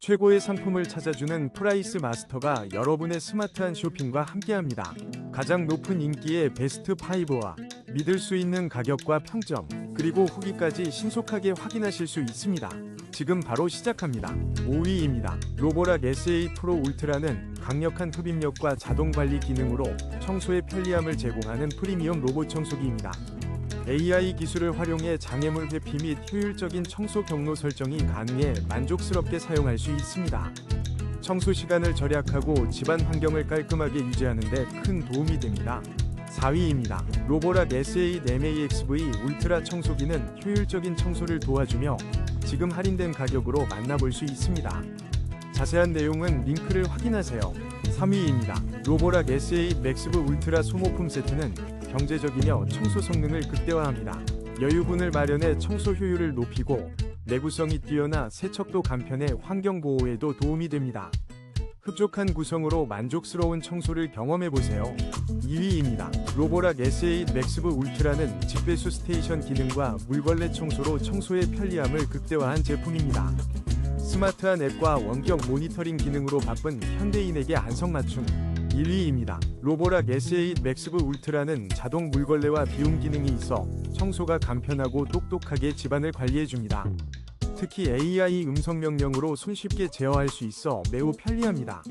최고의 상품을 찾아주는 프라이스 마스터가 여러분의 스마트한 쇼핑과 함께합니다. 가장 높은 인기의 베스트 5와 믿을 수 있는 가격과 평점, 그리고 후기까지 신속하게 확인하실 수 있습니다. 지금 바로 시작합니다. 5위입니다. 로보락 SA 프로 울트라는 강력한 흡입력과 자동 관리 기능으로 청소의 편리함을 제공하는 프리미엄 로봇 청소기입니다. AI 기술을 활용해 장애물 회피 및 효율적인 청소 경로 설정이 가능해 만족스럽게 사용할 수 있습니다. 청소 시간을 절약하고 집안 환경을 깔끔하게 유지하는 데 큰 도움이 됩니다. 4위입니다. 로보락 SA MAXV 울트라 청소기는 효율적인 청소를 도와주며 지금 할인된 가격으로 만나볼 수 있습니다. 자세한 내용은 링크를 확인하세요. 3위입니다. 로보락 SA 맥스브 울트라 소모품 세트는 경제적이며 청소 성능을 극대화합니다. 여유분을 마련해 청소 효율을 높이고 내구성이 뛰어나 세척도 간편해 환경 보호에도 도움이 됩니다. 흡족한 구성으로 만족스러운 청소를 경험해 보세요. 2위입니다. 로보락 SA 맥스브 울트라는 직배수 스테이션 기능과 물걸레 청소로 청소의 편리함을 극대화한 제품입니다. 스마트한 앱과 원격 모니터링 기능으로 바쁜 현대인에게 안성맞춤 1위입니다. 로보락 SA 맥스브 울트라는 자동 물걸레와 비움 기능이 있어 청소가 간편하고 똑똑하게 집안을 관리해줍니다. 특히 AI 음성 명령으로 손쉽게 제어할 수 있어 매우 편리합니다.